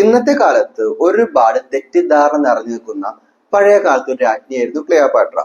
ഇന്നത്തെ കാലത്ത് ഒരുപാട് തെറ്റിദ്ധാരണ നിറഞ്ഞു നിൽക്കുന്ന പഴയ കാലത്ത് ഒരു രാജ്ഞിയായിരുന്നു ക്ലിയോപാട്ര.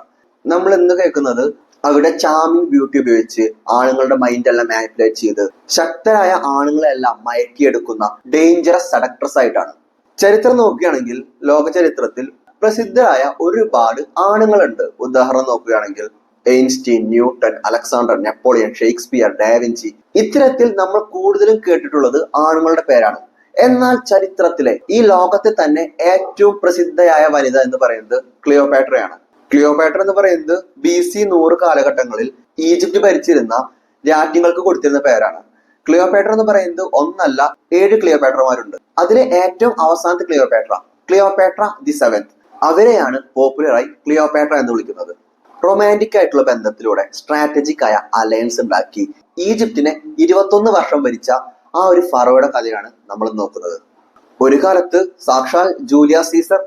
നമ്മൾ ഇന്ന് കേൾക്കുന്നത് അവിടെ ചാമിങ് ബ്യൂട്ടി ഉപയോഗിച്ച് ആണുങ്ങളുടെ മൈൻഡ് എല്ലാം മാനിപ്പുലേറ്റ് ചെയ്ത് ശക്തരായ ആണുങ്ങളെല്ലാം മയക്കിയെടുക്കുന്ന ഡേഞ്ചറസ് സഡക്ട്രസ് ആയിട്ടാണ്. ചരിത്രം നോക്കുകയാണെങ്കിൽ ലോക ചരിത്രത്തിൽ പ്രസിദ്ധരായ ഒരുപാട് ആണുങ്ങളുണ്ട്. ഉദാഹരണം നോക്കുകയാണെങ്കിൽ Einstein Newton Alexander Napoleon Shakespeare da Vinci ഇത്തരത്തിൽ നമ്മൾ കൂടുതലും കേട്ടിട്ടുള്ളത് ആണുങ്ങളുടെ പേരാണ്. എന്നാൽ ചരിത്രത്തിലെ ഈ ലോകത്തെ തന്നെ ഏറ്റവും പ്രസിദ്ധയായ വനിത എന്ന് പറയുന്നത് ക്ലിയോപാട്രയാണ്. ക്ലിയോപാട്ര എന്ന് പറയുന്നത് ബി സി നൂറ് കാലഘട്ടങ്ങളിൽ ഈജിപ്ത് ഭരിച്ചിരുന്ന രാജ്യങ്ങൾക്ക് കൊടുത്തിരുന്ന പേരാണ്. ക്ലിയോപാട്ര എന്ന് പറയുന്നത് ഒന്നല്ല ഏഴ് ക്ലിയോപാട്രമാരുണ്ട്. അതിലെ ഏറ്റവും അവസാനത്തെ ക്ലിയോപാട്ര ക്ലിയോപാട്ര ദി സെവൻത്. അവരെയാണ് പോപ്പുലറായി ക്ലിയോപാട്ര എന്ന് വിളിക്കുന്നത്. റൊമാന്റിക് ആയിട്ടുള്ള ബന്ധത്തിലൂടെ സ്ട്രാറ്റജിക് ആയ അലയൻസ് ഉണ്ടാക്കി. ഈജിപ്തിനെ ഇരുപത്തൊന്ന് വർഷം ഭരിച്ച ആ ഒരു ഫറോയുടെ കഥയാണ് നമ്മൾ നോക്കുന്നത്. ഒരു കാലത്ത് സാക്ഷാൽ ജൂലിയ സീസർ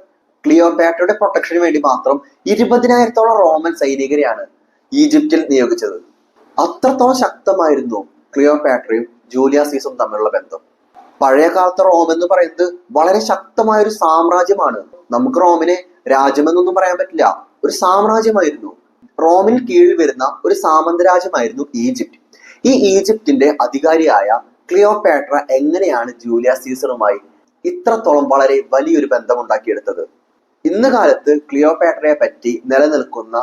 ക്ലിയോപാട്രയുടെ പ്രൊട്ടക്ഷന് വേണ്ടി മാത്രം ഇരുപതിനായിരത്തോളം റോമൻ സൈനികരെയാണ് ഈജിപ്തിൽ നിയോഗിച്ചത്. അത്രത്തോളം ശക്തമായിരുന്നു ക്ലിയോപാട്രയും ജൂലിയ സീസറും തമ്മിലുള്ള ബന്ധം. പഴയ കാലത്തെ റോം എന്ന് പറയുന്നത് വളരെ ശക്തമായ ഒരു സാമ്രാജ്യമാണ്. നമുക്ക് റോമിനെ രാജ്യമെന്നൊന്നും പറയാൻ പറ്റില്ല. ഒരു സാമ്രാജ്യമായിരുന്നു. റോമിന് കീഴിൽ വരുന്ന ഒരു സാമന്ത രാജ്യമായിരുന്നു ഈജിപ്റ്റ് ഈ ഈജിപ്തിന്റെ അധികാരിയായ ക്ലിയോപാട്ര എങ്ങനെയാണ് ജൂലിയ സീസറുമായി ഇത്രത്തോളം വളരെ വലിയൊരു ബന്ധം ഉണ്ടാക്കിയെടുത്തത് ഇന്ന് കാലത്ത് ക്ലിയോപാട്രയെ പറ്റി നിലനിൽക്കുന്ന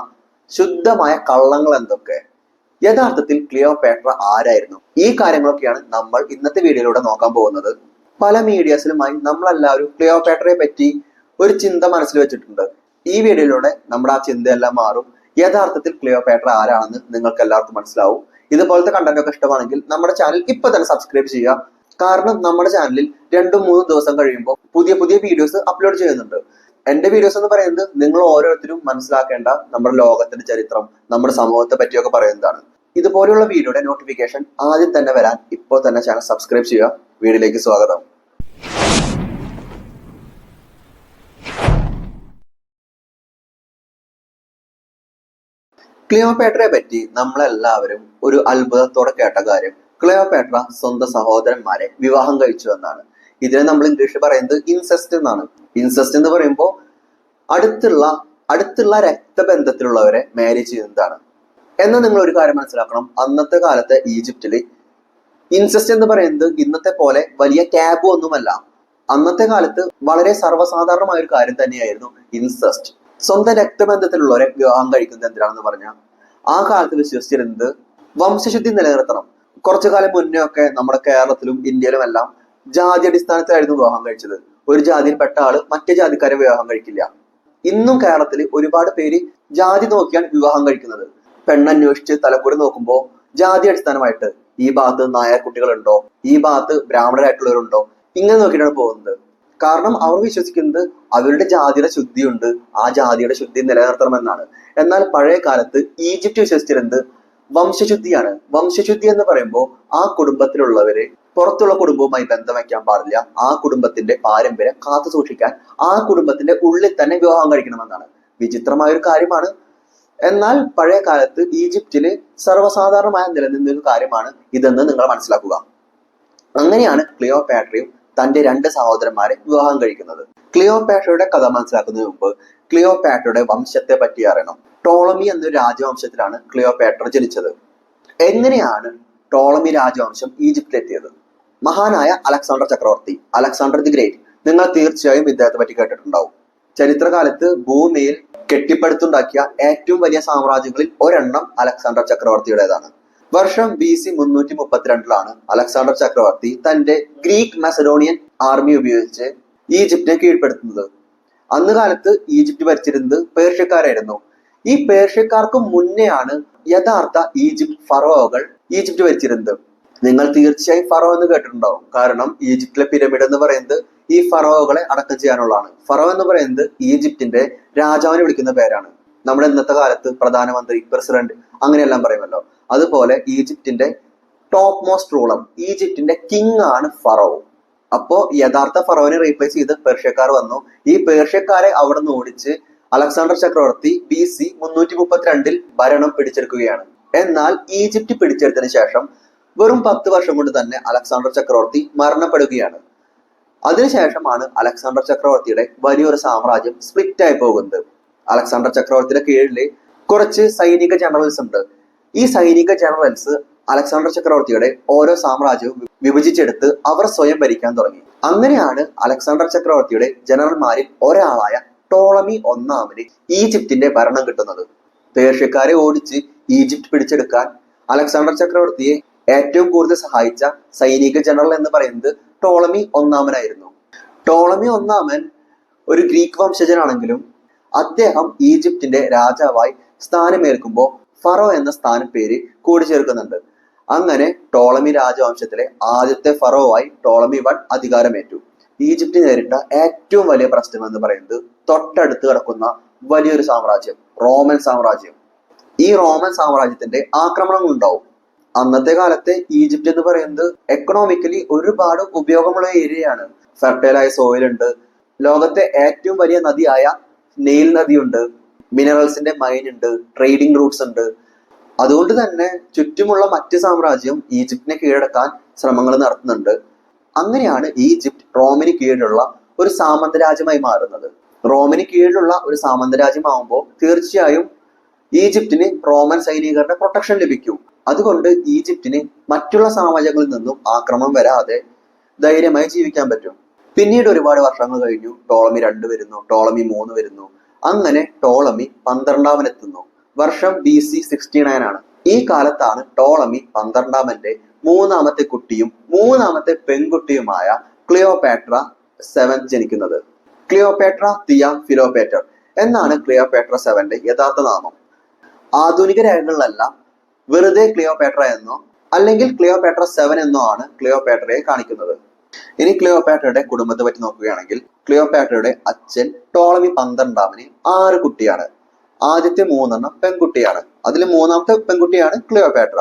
ശുദ്ധമായ കള്ളങ്ങൾ എന്തൊക്കെ? യഥാർത്ഥത്തിൽ ക്ലിയോപാട്ര ആരായിരുന്നു? ഈ കാര്യങ്ങളൊക്കെയാണ് നമ്മൾ ഇന്നത്തെ വീഡിയോയിലൂടെ നോക്കാൻ പോകുന്നത്. പല മീഡിയസിലുമായി നമ്മളെല്ലാവരും ക്ലിയോപാട്രയെ പറ്റി ഒരു ചിന്ത മനസ്സിൽ വെച്ചിട്ടുണ്ട്. ഈ വീഡിയോയിലൂടെ നമ്മുടെ ആ ചിന്തയെല്ലാം മാറും. യഥാർത്ഥത്തിൽ ക്ലിയോപാട്ര ആരാണെന്ന് നിങ്ങൾക്ക് എല്ലാവർക്കും മനസ്സിലാവും. ഇതുപോലത്തെ കണ്ടന്റ് ഒക്കെ ഇഷ്ടമാണെങ്കിൽ നമ്മുടെ ചാനൽ ഇപ്പൊ തന്നെ സബ്സ്ക്രൈബ് ചെയ്യുക. കാരണം നമ്മുടെ ചാനലിൽ രണ്ടും മൂന്നും ദിവസം കഴിയുമ്പോൾ പുതിയ പുതിയ വീഡിയോസ് അപ്ലോഡ് ചെയ്യുന്നുണ്ട്. എന്റെ വീഡിയോസ് എന്ന് പറയുന്നത് നിങ്ങൾ ഓരോരുത്തരും മനസ്സിലാക്കേണ്ട നമ്മുടെ ലോകത്തിന്റെ ചരിത്രം നമ്മുടെ സമൂഹത്തെ പറ്റിയൊക്കെ പറയുന്നതാണ്. ഇതുപോലെയുള്ള വീഡിയോയുടെ നോട്ടിഫിക്കേഷൻ ആദ്യം തന്നെ വരാൻ ഇപ്പോൾ തന്നെ ചാനൽ സബ്സ്ക്രൈബ് ചെയ്യുക. വീഡിയോയിലേക്ക് സ്വാഗതം. ക്ലിയോപാട്രയെ പറ്റി നമ്മളെല്ലാവരും ഒരു അത്ഭുതത്തോടെ കേട്ട കാര്യം. ക്ലിയോപേട്ര സ്വന്തം സഹോദരന്മാരെ വിവാഹം കഴിച്ചു എന്നാണ്. ഇതിനെ നമ്മൾ ഇംഗ്ലീഷിൽ പറയുന്നത് ഇൻസെസ്റ്റ് എന്നാണ്. ഇൻസെസ്റ്റ് എന്ന് പറയുമ്പോൾ അടുത്തുള്ള അടുത്തുള്ള രക്തബന്ധത്തിലുള്ളവരെ മാരേജ് ചെയ്യുന്നതാണ്. എന്ന് നിങ്ങൾ ഒരു കാര്യം മനസ്സിലാക്കണം. അന്നത്തെ കാലത്തെ ഈജിപ്തിൽ ഇൻസെസ്റ്റ് എന്ന് പറയുന്നത് ഇന്നത്തെ പോലെ വലിയ ടാബു ഒന്നുമല്ല. അന്നത്തെ കാലത്ത് വളരെ സർവസാധാരണമായ ഒരു കാര്യം തന്നെയായിരുന്നു ഇൻസെസ്റ്റ് സ്വന്തം രക്തബന്ധത്തിലുള്ളവരെ വിവാഹം കഴിക്കുന്നത് എന്തിനാണെന്ന് പറഞ്ഞാൽ ആ കാലത്ത് വിശ്വസിച്ചിരുന്നത് വംശശുദ്ധി നിലനിർത്തണം. കുറച്ചു കാലം മുന്നേ ഒക്കെ നമ്മുടെ കേരളത്തിലും ഇന്ത്യയിലും എല്ലാം ജാതി അടിസ്ഥാനത്തിലായിരുന്നു വിവാഹം കഴിച്ചത്. ഒരു ജാതിയിൽപ്പെട്ട ആൾ മറ്റേ ജാതിക്കാരെ വിവാഹം കഴിക്കില്ല. ഇന്നും കേരളത്തിൽ ഒരുപാട് പേര് ജാതി നോക്കിയാണ് വിവാഹം കഴിക്കുന്നത്. പെണ്ണന്വേഷിച്ച് തലക്കൂടി നോക്കുമ്പോൾ ജാതി അടിസ്ഥാനമായിട്ട് ഈ ഭാഗത്ത് നായർ കുട്ടികളുണ്ടോ? ഈ ഭാഗത്ത് ബ്രാഹ്മണരായിട്ടുള്ളവരുണ്ടോ? ഇങ്ങനെ നോക്കിയിട്ടാണ് പോകുന്നത്. കാരണം അവർ വിശ്വസിക്കുന്നത് അവരുടെ ജാതിയുടെ ശുദ്ധിയുണ്ട്. ആ ജാതിയുടെ ശുദ്ധി നിലനിർത്തണമെന്നാണ്. എന്നാൽ പഴയ കാലത്ത് ഈജിപ്റ്റ് വിശ്വസിച്ചിരുന്നത് വംശശുദ്ധിയാണ്. വംശശുദ്ധി എന്ന് പറയുമ്പോൾ ആ കുടുംബത്തിലുള്ളവരെ പുറത്തുള്ള കുടുംബവുമായി ബന്ധം വയ്ക്കാൻ പാടില്ല. ആ കുടുംബത്തിന്റെ പാരമ്പര്യം കാത്തു സൂക്ഷിക്കാൻ ആ കുടുംബത്തിന്റെ ഉള്ളിൽ തന്നെ വിവാഹം കഴിക്കണമെന്നാണ്. വിചിത്രമായ ഒരു കാര്യമാണ്. എന്നാൽ പഴയ കാലത്ത് ഈജിപ്തിൽ സർവസാധാരണമായ നിലനിന്ന ഒരു കാര്യമാണ് ഇതെന്ന് നിങ്ങൾ മനസ്സിലാക്കുക. അങ്ങനെയാണ് ക്ലിയോപാട്രയും തന്റെ രണ്ട് സഹോദരന്മാരെ വിവാഹം കഴിക്കുന്നത്. ക്ലിയോപാട്രയുടെ കഥ മനസ്സിലാക്കുന്നതിന് മുമ്പ് ക്ലിയോപാട്രയുടെ വംശത്തെ പറ്റി അറിയണം. ടോളമി എന്നൊരു രാജവംശത്തിലാണ് ക്ലിയോപാട്ര ജനിച്ചത്. എങ്ങനെയാണ് ടോളമി രാജവംശം ഈജിപ്തിലെത്തിയത്? മഹാനായ അലക്സാണ്ടർ ചക്രവർത്തി അലക്സാണ്ടർ ദി ഗ്രേറ്റ്. നിങ്ങൾ തീർച്ചയായും ഇദ്ദേഹത്തെ പറ്റി കേട്ടിട്ടുണ്ടാവും. ചരിത്രകാലത്ത് ഭൂമിയിൽ കെട്ടിപ്പടുത്തുണ്ടാക്കിയ ഏറ്റവും വലിയ സാമ്രാജ്യങ്ങളിൽ ഒരെണ്ണം അലക്സാണ്ടർ ചക്രവർത്തിയുടേതാണ്. വർഷം ബി സി മുന്നൂറ്റി മുപ്പത്തിരണ്ടിലാണ് അലക്സാണ്ടർ ചക്രവർത്തി തന്റെ ഗ്രീക്ക് മെസഡോണിയൻ ആർമി ഉപയോഗിച്ച് ഈജിപ്തിനെ കീഴ്പ്പെടുത്തുന്നത്. അന്ന് കാലത്ത് ഈജിപ്ത് ഭരിച്ചിരുന്നത് പേർഷ്യക്കാരായിരുന്നു. ഈ പേർഷ്യക്കാർക്ക് മുന്നെയാണ് യഥാർത്ഥ ഈജിപ്ത് ഫറോകൾ ഈജിപ്ത് ഭരിച്ചിരുന്നത്. നിങ്ങൾ തീർച്ചയായും ഫറോ എന്ന് കേട്ടിട്ടുണ്ടാവും. കാരണം ഈജിപ്തിലെ പിരമിഡ് എന്ന് പറയുന്നത് ഈ ഫറോകളെ അടക്കം ചെയ്യാനുള്ളതാണ്. ഫറോ എന്ന് പറയുന്നത് ഈജിപ്തിന്റെ രാജാവിനെ വിളിക്കുന്ന പേരാണ്. നമ്മുടെ ഇന്നത്തെ കാലത്ത് പ്രധാനമന്ത്രി പ്രസിഡന്റ് അങ്ങനെയെല്ലാം പറയുമല്ലോ. അതുപോലെ ഈജിപ്തിന്റെ ടോപ്പ് മോസ്റ്റ് റൂളർ ഈജിപ്തിന്റെ കിങ് ആണ് ഫറോ. അപ്പോ യഥാർത്ഥ ഫറോനെ റീപ്ലേസ് ചെയ്ത് പേർഷ്യക്കാർ വന്നു. ഈ പേർഷ്യക്കാരെ അവിടെ നിന്ന് ഓടിച്ച് അലക്സാണ്ടർ ചക്രവർത്തി ബി സി മുന്നൂറ്റി മുപ്പത്തിരണ്ടിൽ ഭരണം പിടിച്ചെടുക്കുകയാണ്. എന്നാൽ ഈജിപ്റ്റ് പിടിച്ചെടുത്തതിന് ശേഷം വെറും പത്ത് വർഷം കൊണ്ട് തന്നെ അലക്സാണ്ടർ ചക്രവർത്തി മരണപ്പെടുകയാണ്. അതിനുശേഷമാണ് അലക്സാണ്ടർ ചക്രവർത്തിയുടെ വലിയൊരു സാമ്രാജ്യം സ്പ്ലിറ്റ് ആയി പോകുന്നത്. അലക്സാണ്ടർ ചക്രവർത്തിയുടെ കീഴിൽ കുറച്ച് സൈനിക ജനറൽസ് ഉണ്ട്. ഈ സൈനിക ജനറൽസ് അലക്സാണ്ടർ ചക്രവർത്തിയുടെ ഓരോ സാമ്രാജ്യവും വിഭജിച്ചെടുത്ത് അവർ സ്വയം ഭരിക്കാൻ തുടങ്ങി. അങ്ങനെയാണ് അലക്സാണ്ടർ ചക്രവർത്തിയുടെ ജനറൽമാരിൽ ഒരാളായ ടോളമി ഒന്നാമന് ഈജിപ്തിന്റെ ഭരണം കിട്ടുന്നത്. പേർഷ്യക്കാരെ ഓടിച്ച് ഈജിപ്ത് പിടിച്ചെടുക്കാൻ അലക്സാണ്ടർ ചക്രവർത്തിയെ ഏറ്റവും കൂടുതൽ സഹായിച്ച സൈനിക ജനറൽ എന്ന് പറയുന്നത് ടോളമി ഒന്നാമനായിരുന്നു. ടോളമി ഒന്നാമൻ ഒരു ഗ്രീക്ക് വംശജനാണെങ്കിലും അദ്ദേഹം ഈജിപ്തിന്റെ രാജാവായി സ്ഥാനമേൽക്കുമ്പോൾ ഫറോ എന്ന സ്ഥാനപ്പേര് കൂടിച്ചേർക്കുന്നുണ്ട്. അങ്ങനെ ടോളമി രാജവംശത്തിലെ ആദ്യത്തെ ഫറോ ആയി ടോളമി വൺ അധികാരമേറ്റു. ഈജിപ്റ്റ് നേരിട്ട ഏറ്റവും വലിയ പ്രശ്നം എന്ന് പറയുന്നത് തൊട്ടടുത്ത് കിടക്കുന്ന വലിയൊരു സാമ്രാജ്യം റോമൻ സാമ്രാജ്യം. ഈ റോമൻ സാമ്രാജ്യത്തിന്റെ ആക്രമണങ്ങൾ ഉണ്ടാവും. അന്നത്തെ കാലത്തെ ഈജിപ്റ്റ് എന്ന് പറയുന്നത് എക്കണോമിക്കലി ഒരുപാട് ഉപയോഗമുള്ള ഏരിയയാണ് ഫെർട്ടൈലായ സോയിൽ ഉണ്ട്. ലോകത്തെ ഏറ്റവും വലിയ നദിയായ നെയിൽ നദിയുണ്ട്. മിനറൽസിന്റെ മൈൻ ഉണ്ട് ട്രേഡിംഗ് റൂട്ട്സ് ഉണ്ട്. അതുകൊണ്ട് തന്നെ ചുറ്റുമുള്ള മറ്റ് സാമ്രാജ്യം ഈജിപ്തിനെ കീഴടക്കാൻ ശ്രമങ്ങൾ നടത്തുന്നുണ്ട്. അങ്ങനെയാണ് ഈജിപ്ത് റോമിന് കീഴിലുള്ള ഒരു സാമന്ത രാജ്യമായി മാറുന്നത്. റോമിന് കീഴിലുള്ള ഒരു സാമന്ത രാജ്യമാവുമ്പോൾ തീർച്ചയായും ഈജിപ്തിന് റോമൻ സൈനികരുടെ പ്രൊട്ടക്ഷൻ ലഭിക്കും. അതുകൊണ്ട് ഈജിപ്തിന് മറ്റുള്ള സാമ്രാജ്യങ്ങളിൽ നിന്നും ആക്രമണം വരാതെ ധൈര്യമായി ജീവിക്കാൻ പറ്റും. പിന്നീട് ഒരുപാട് വർഷങ്ങൾ കഴിഞ്ഞു. ടോളമി രണ്ട് വരുന്നു ടോളമി മൂന്ന് വരുന്നു. അങ്ങനെ ടോളമി പന്ത്രണ്ടാമനെത്തുന്നു. വർഷം ബി സി സിക്സ്റ്റി നയൻ ആണ്. ഈ കാലത്താണ് ടോളമി പന്ത്രണ്ടാമന്റെ മൂന്നാമത്തെ കുട്ടിയും മൂന്നാമത്തെ പെൺകുട്ടിയുമായ ക്ലിയോപാട്ര സെവൻ ജനിക്കുന്നത്. Cleopatra Thea Philopator. എന്നാണ് ക്ലിയോപാട്ര സെവന്റെ യഥാർത്ഥ നാമം. ആധുനിക രേഖകളിലെല്ലാം വെറുതെ ക്ലിയോപാട്ര എന്നോ അല്ലെങ്കിൽ ക്ലിയോപാട്ര സെവൻ എന്നോ ആണ് ക്ലിയോപാട്രയെ കാണിക്കുന്നത്. ഇനി ക്ലിയോപാട്രയുടെ കുടുംബത്തെ പറ്റി നോക്കുകയാണെങ്കിൽ ക്ലിയോപാട്രയുടെ അച്ഛൻ ടോളമി പന്ത്രണ്ടാമന് ആറ് കുട്ടിയാണ്. ആദ്യത്തെ മൂന്നെണ്ണം പെൺകുട്ടിയാണ്. അതിൽ മൂന്നാമത്തെ പെൺകുട്ടിയാണ് ക്ലിയോപാട്ര.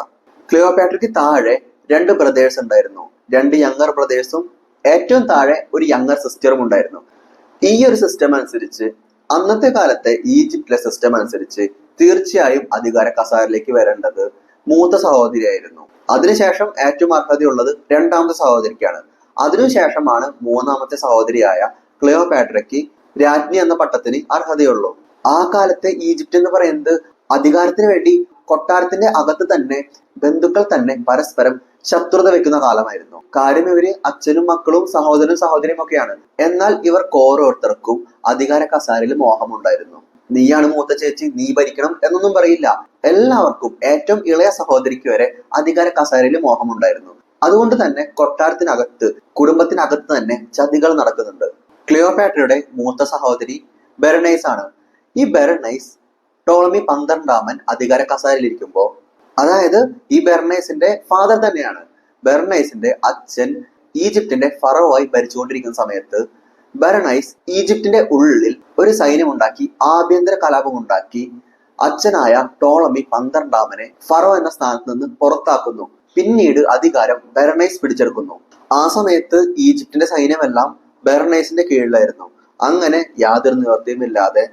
ക്ലിയോപാട്രയ്ക്ക് താഴെ രണ്ട് ബ്രദേഴ്സ് ഉണ്ടായിരുന്നു. രണ്ട് യങ്ങർ ബ്രദേഴ്സും ഏറ്റവും താഴെ ഒരു യങ്ങർ സിസ്റ്ററും ഉണ്ടായിരുന്നു. ഈ ഒരു സിസ്റ്റം അനുസരിച്ച് അന്നത്തെ കാലത്തെ ഈജിപ്തിലെ സിസ്റ്റം അനുസരിച്ച് തീർച്ചയായും അധികാര കസാരയിലേക്ക് വരേണ്ടത് മൂത്ത സഹോദരിയായിരുന്നു. അതിനുശേഷം ഏറ്റവും അർഹതയുള്ളത് രണ്ടാമത്തെ സഹോദരിക്കാണ്. അതിനുശേഷമാണ് മൂന്നാമത്തെ സഹോദരിയായ ക്ലിയോപാട്രയ്ക്ക് രാജ്ഞി എന്ന പട്ടത്തിന് അർഹതയുള്ളൂ. ആ കാലത്തെ ഈജിപ്റ്റ് എന്ന് പറയുന്നത് അധികാരത്തിന് വേണ്ടി കൊട്ടാരത്തിന്റെ അകത്ത് തന്നെ ബന്ധുക്കൾ തന്നെ പരസ്പരം ശത്രുത വെക്കുന്ന കാലമായിരുന്നു. കാര്യം ഇവർ അച്ഛനും മക്കളും സഹോദരനും സഹോദരിയും ഒക്കെയാണ്. എന്നാൽ ഇവർ ഓരോരുത്തർക്കും അധികാര കസാരയിൽ മോഹമുണ്ടായിരുന്നു. നീയാണ് മൂത്ത ചേച്ചി നീ ഭരിക്കണം എന്നൊന്നും പറയില്ല. എല്ലാവർക്കും ഏറ്റവും ഇളയ സഹോദരിക്ക് വരെ അധികാര കസാരയിൽ മോഹമുണ്ടായിരുന്നു. അതുകൊണ്ട് തന്നെ കൊട്ടാരത്തിനകത്ത് കുടുംബത്തിനകത്ത് തന്നെ ചതികൾ നടക്കുന്നുണ്ട്. ക്ലിയോപാട്രയുടെ മൂത്ത സഹോദരി ബെറനൈസ് ആണ്. ഈ ബെറനൈസ് ടോളമി പന്ത്രണ്ടാമൻ അധികാര കസാരയിലിരിക്കുമ്പോൾ അതായത് ഈ ബെർണൈസിന്റെ ഫാദർ തന്നെയാണ്. ബെർണൈസിന്റെ അച്ഛൻ ഈജിപ്തിന്റെ ഫറോവായി ഭരിച്ചുകൊണ്ടിരിക്കുന്ന സമയത്ത് ബെർണൈസ് ഈജിപ്തിന്റെ ഉള്ളിൽ ഒരു സൈന്യം ഉണ്ടാക്കി ആഭ്യന്തര കലാപം ഉണ്ടാക്കി അച്ഛനായ ടോളമി പന്ത്രണ്ടാമനെ ഫറോ എന്ന സ്ഥാനത്ത് നിന്ന് പുറത്താക്കുന്നു. പിന്നീട് അധികാരം ബെർണൈസ് പിടിച്ചെടുക്കുന്നു. ആ സമയത്ത് ഈജിപ്തിന്റെ സൈന്യമെല്ലാം ബെർണൈസിന്റെ കീഴിലായിരുന്നു. അങ്ങനെ യാതൊരു നിവർത്തിയുമില്ലാതെ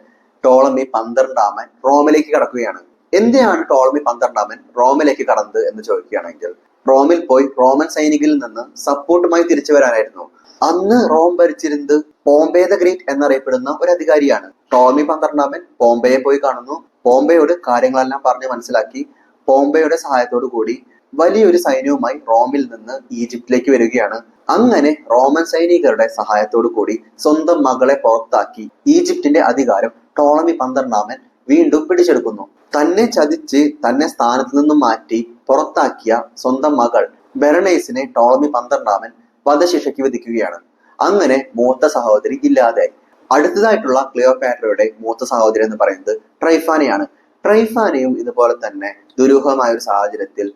ടോളമി പന്ത്രണ്ടാമൻ റോമിലേക്ക് കടക്കുകയാണ്. എന്തിനാണ് ടോളമി പന്ത്രണ്ടാമൻ റോമിലേക്ക് കടന്നത് എന്ന് ചോദിക്കുകയാണെങ്കിൽ റോമിൽ പോയി റോമൻ സൈനികരിൽ നിന്ന് സപ്പോർട്ടുമായി തിരിച്ചു വരാനായിരുന്നു. അന്ന് റോം ഭരിച്ചിരുന്നത് പോംബെ ദ ഗ്രേറ്റ് എന്നറിയപ്പെടുന്ന ഒരു അധികാരിയാണ്. ടോളമി പന്ത്രണ്ടാമൻ പോംബെയെ പോയി കാണുന്നു. പോംബെയോട് കാര്യങ്ങളെല്ലാം പറഞ്ഞ് മനസ്സിലാക്കി പോംബെയുടെ സഹായത്തോടു കൂടി വലിയൊരു സൈന്യവുമായി റോമിൽ നിന്ന് ഈജിപ്തിലേക്ക് വരികയാണ്. അങ്ങനെ റോമൻ സൈനികരുടെ സഹായത്തോടു കൂടി സ്വന്തം മകളെ പുറത്താക്കി ഈജിപ്തിന്റെ അധികാരം ടോളമി പന്ത്രണ്ടാമൻ വീണ്ടും പിടിച്ചെടുക്കുന്നു. തന്നെ ചതിച്ച് തന്നെ സ്ഥാനത്ത് നിന്നും മാറ്റി പുറത്താക്കിയ സ്വന്തം മകൾ ബെറണൈസിനെ ടോളമി പന്ത്രണ്ടാമൻ വധശിക്ഷയ്ക്ക് വിധിക്കുകയാണ്. അങ്ങനെ മൂത്ത സഹോദരി ഇല്ലാതെ അടുത്തതായിട്ടുള്ള ക്ലിയോപാട്രയുടെ മൂത്ത സഹോദരി എന്ന് പറയുന്നത് ട്രൈഫാനയാണ്. ട്രൈഫാനയും ഇതുപോലെ തന്നെ ദുരൂഹമായ ഒരു സാഹചര്യത്തിൽ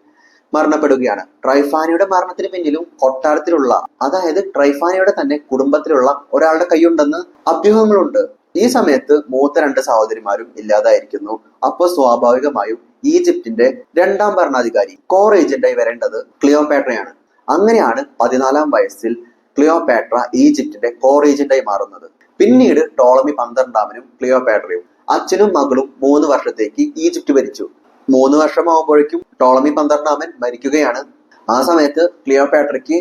മരണപ്പെടുകയാണ്. ട്രൈഫാനിയുടെ മരണത്തിന് പിന്നിലും കൊട്ടാരത്തിലുള്ള അതായത് ട്രൈഫാനിയുടെ തന്നെ കുടുംബത്തിലുള്ള ഒരാളുടെ കൈയുണ്ടെന്ന് അഭ്യൂഹങ്ങളുണ്ട്. ഈ സമയത്ത് മൂത്ത രണ്ട് സഹോദരിമാരും ഇല്ലാതായിരിക്കുന്നു. അപ്പോൾ സ്വാഭാവികമായും ഈജിപ്തിന്റെ രണ്ടാം ഭരണാധികാരി കോർ ഏജന്റായി വരേണ്ടത് ക്ലിയോപാട്രയാണ്. അങ്ങനെയാണ് പതിനാലാം വയസ്സിൽ ക്ലിയോപാട്ര ഈജിപ്തിന്റെ കോർ ഏജന്റായി മാറുന്നത്. പിന്നീട് ടോളമി പന്ത്രണ്ടാമനും ക്ലിയോപാട്രയും അച്ഛനും മകളും മൂന്ന് വർഷത്തേക്ക് ഈജിപ്റ്റ് ഭരിച്ചു. മൂന്ന് വർഷമാകുമ്പോഴേക്കും ടോളമി പന്ത്രണ്ടാമൻ മരിക്കുകയാണ്. ആ സമയത്ത് ക്ലിയോപാട്രയ്ക്ക്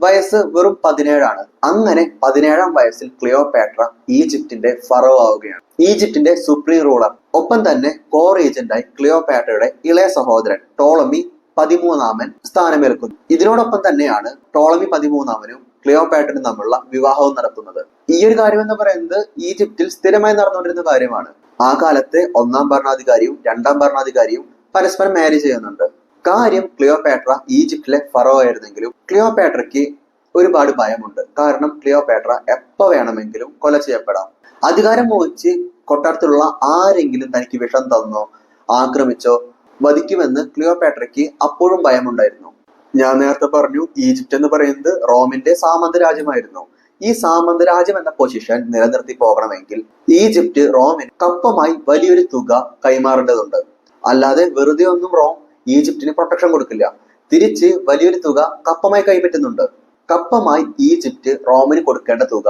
വയസ്സ് വെറും പതിനേഴാണ്. അങ്ങനെ പതിനേഴാം വയസ്സിൽ ക്ലിയോപാട്ര ഈജിപ്തിന്റെ ഫറോ ആവുകയാണ്. ഈജിപ്തിന്റെ സുപ്രീം റൂളർ. ഒപ്പം തന്നെ കോർ ഏജന്റായി ക്ലിയോപാട്രയുടെ ഇളയ സഹോദരൻ ടോളമി പതിമൂന്നാമൻ സ്ഥാനമേൽക്കുന്നു. ഇതിനോടൊപ്പം തന്നെയാണ് ടോളമി പതിമൂന്നാമനും ക്ലിയോപാട്രനും തമ്മിലുള്ള വിവാഹവും നടക്കുന്നത് ഈ ഒരു കാര്യം എന്ന് പറയുന്നത് ഈജിപ്തിൽ സ്ഥിരമായി നടന്നുകൊണ്ടിരുന്ന കാര്യമാണ്. ആ കാലത്തെ ഒന്നാം ഭരണാധികാരിയും രണ്ടാം ഭരണാധികാരിയും പരസ്പരം മാരേജ് ചെയ്യുന്നുണ്ട്. കാര്യം ക്ലിയോപാട്ര ഈജിപ്തിലെ ഫറോ ആയിരുന്നെങ്കിലും ക്ലിയോപാട്രയ്ക്ക് ഒരുപാട് ഭയമുണ്ട്. കാരണം ക്ലിയോപാട്ര എപ്പോ വേണമെങ്കിലും കൊല ചെയ്യപ്പെടാം. അധികാരം മോഹിച്ച് കൊട്ടാരത്തിലുള്ള ആരെങ്കിലും തനിക്ക് വിഷം തന്നോ ആക്രമിച്ചോ വധിക്കുമെന്ന് ക്ലിയോപാട്രയ്ക്ക് അപ്പോഴും ഭയമുണ്ടായിരുന്നു. ഞാൻ നേരത്തെ പറഞ്ഞു ഈജിപ്റ്റ് എന്ന് പറയുന്നത് റോമിന്റെ സാമന്ത രാജ്യമായിരുന്നു. ഈ സാമന്ത രാജ്യം എന്ന പൊസിഷൻ നിലനിർത്തി പോകണമെങ്കിൽ ഈജിപ്റ്റ് റോമിന് കപ്പമായി വലിയൊരു തുക കൈമാറേണ്ടതുണ്ട്. അല്ലാതെ വെറുതെ ഒന്നും റോം ഈജിപ്തിന് പ്രൊട്ടക്ഷൻ കൊടുക്കില്ല. തിരിച്ച് വലിയൊരു തുക കപ്പമായി കൈപ്പറ്റുന്നുണ്ട്. കപ്പമായി ഈജിപ്റ്റ് റോമിന് കൊടുക്കേണ്ട തുക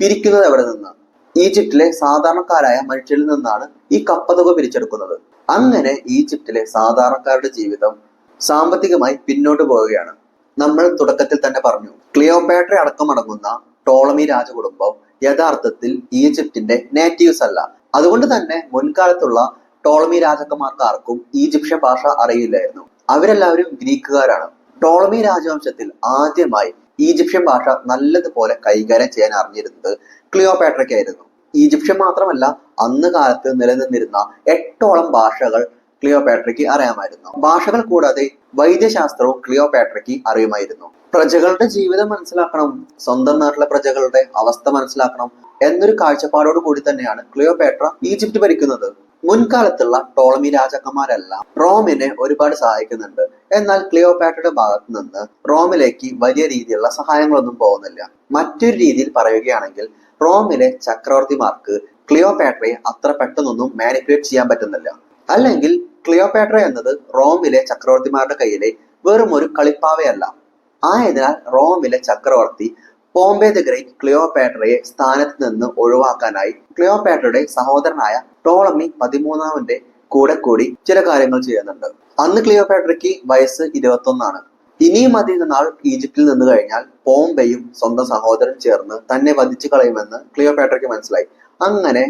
പിരിക്കുന്നത് എവിടെ നിന്ന്? ഈജിപ്തിലെ സാധാരണക്കാരായ മനുഷ്യരിൽ നിന്നാണ് ഈ കപ്പ തുക പിരിച്ചെടുക്കുന്നത്. അങ്ങനെ ഈജിപ്തിലെ സാധാരണക്കാരുടെ ജീവിതം സാമ്പത്തികമായി പിന്നോട്ട് പോവുകയാണ്. നമ്മൾ തുടക്കത്തിൽ തന്നെ പറഞ്ഞു ക്ലിയോപാട്ര അടക്കമടങ്ങുന്ന ടോളമി രാജകുടുംബം യഥാർത്ഥത്തിൽ ഈജിപ്തിന്റെ നേറ്റീവ്സ് അല്ല. അതുകൊണ്ട് തന്നെ മുൻകാലത്തുള്ള ടോളമി രാജാക്കന്മാർക്കാർക്കും ഈജിപ്ഷ്യൻ ഭാഷ അറിയില്ലായിരുന്നു. അവരെല്ലാവരും ഗ്രീക്കുകാരാണ്. ടോളമി രാജവംശത്തിൽ ആദ്യമായി ഈജിപ്ഷ്യൻ ഭാഷ നല്ലതുപോലെ കൈകാര്യം ചെയ്യാൻ അറിഞ്ഞിരുന്നത് ക്ലിയോപാട്രയ്ക്കായിരുന്നു. ഈജിപ്ഷ്യൻ മാത്രമല്ല അന്ന് കാലത്ത് നിലനിന്നിരുന്ന എട്ടോളം ഭാഷകൾ ക്ലിയോപാട്രയ്ക്ക് അറിയാമായിരുന്നു. ഭാഷകൾ കൂടാതെ വൈദ്യശാസ്ത്രവും ക്ലിയോപാട്രയ്ക്ക് അറിയുമായിരുന്നു. പ്രജകളുടെ ജീവിതം മനസ്സിലാക്കണം. സ്വന്തം നാട്ടിലെ പ്രജകളുടെ അവസ്ഥ മനസ്സിലാക്കണം എന്നൊരു കാഴ്ചപ്പാടോട് കൂടി തന്നെയാണ് ക്ലിയോപാട്ര ഈജിപ്റ്റ് ഭരിക്കുന്നത്. മുൻകാലത്തുള്ള ടോളമി രാജാക്കന്മാരെല്ലാം റോമിനെ ഒരുപാട് സഹായിക്കുന്നുണ്ട്. എന്നാൽ ക്ലിയോപാട്രയുടെ ഭാഗത്ത് നിന്ന് റോമിലേക്ക് വലിയ രീതിയിലുള്ള സഹായങ്ങളൊന്നും പോകുന്നില്ല. മറ്റൊരു രീതിയിൽ പറയുകയാണെങ്കിൽ റോമിലെ ചക്രവർത്തിമാർക്ക് ക്ലിയോപാട്രയെ അത്ര പെട്ടെന്നൊന്നും മാനിപ്പുലേറ്റ് ചെയ്യാൻ പറ്റുന്നില്ല. അല്ലെങ്കിൽ ക്ലിയോപാട്ര എന്നത് റോമിലെ ചക്രവർത്തിമാരുടെ കയ്യിലെ വെറും ഒരു കളിപ്പാവയല്ല. ആയതിനാൽ റോമിലെ ചക്രവർത്തി പോംബെ ദ ഗ്രേറ്റ് ക്ലിയോപാട്രയെ സ്ഥാനത്ത് നിന്ന് ഒഴിവാക്കാനായി ക്ലിയോപാട്രയുടെ സഹോദരനായ ടോളമി പതിമൂന്നാമന്റെ കൂടെ കൂടി ചില കാര്യങ്ങൾ ചെയ്യുന്നുണ്ട്. അന്ന് ക്ലിയോപാട്രയ്ക്ക് വയസ്സ് ഇരുപത്തൊന്നാണ്. ഇനിയും അധികം നാൾ ഈജിപ്തിൽ നിന്ന് കഴിഞ്ഞാൽ പോംബെയും സ്വന്തം സഹോദരൻ ചേർന്ന് തന്നെ വധിച്ചു കളയുമെന്ന് ക്ലിയോപാട്രയ്ക്ക് മനസ്സിലായി. അങ്ങനെ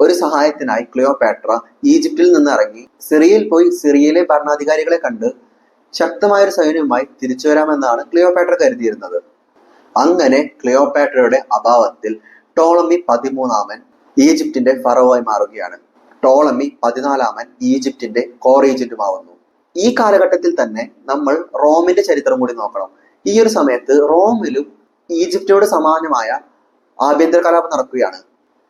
ഒരു സഹായത്തിനായി ക്ലിയോപാട്ര ഈജിപ്തിൽ നിന്ന് ഇറങ്ങി സിറിയയിൽ പോയി സിറിയയിലെ ഭരണാധികാരികളെ കണ്ട് ശക്തമായ ഒരു സൈന്യവുമായി തിരിച്ചു വരാമെന്നാണ് ക്ലിയോപാട്ര കരുതിയിരുന്നത്. അങ്ങനെ ക്ലിയോപാട്രയുടെ അഭാവത്തിൽ ടോളമി പതിമൂന്നാമൻ ഈജിപ്തിന്റെ ഫറവായി മാറുകയാണ്. ടോളമി പതിനാലാമൻ ഈജിപ്തിന്റെ കോറീജന്റുമാവുന്നു ഈ കാലഘട്ടത്തിൽ തന്നെ നമ്മൾ റോമിന്റെ ചരിത്രം കൂടി നോക്കണം. ഈ ഒരു സമയത്ത് റോമിലും ഈജിപ്തിനോട് സമാനമായ ആഭ്യന്തര കലാപം നടക്കുകയാണ്.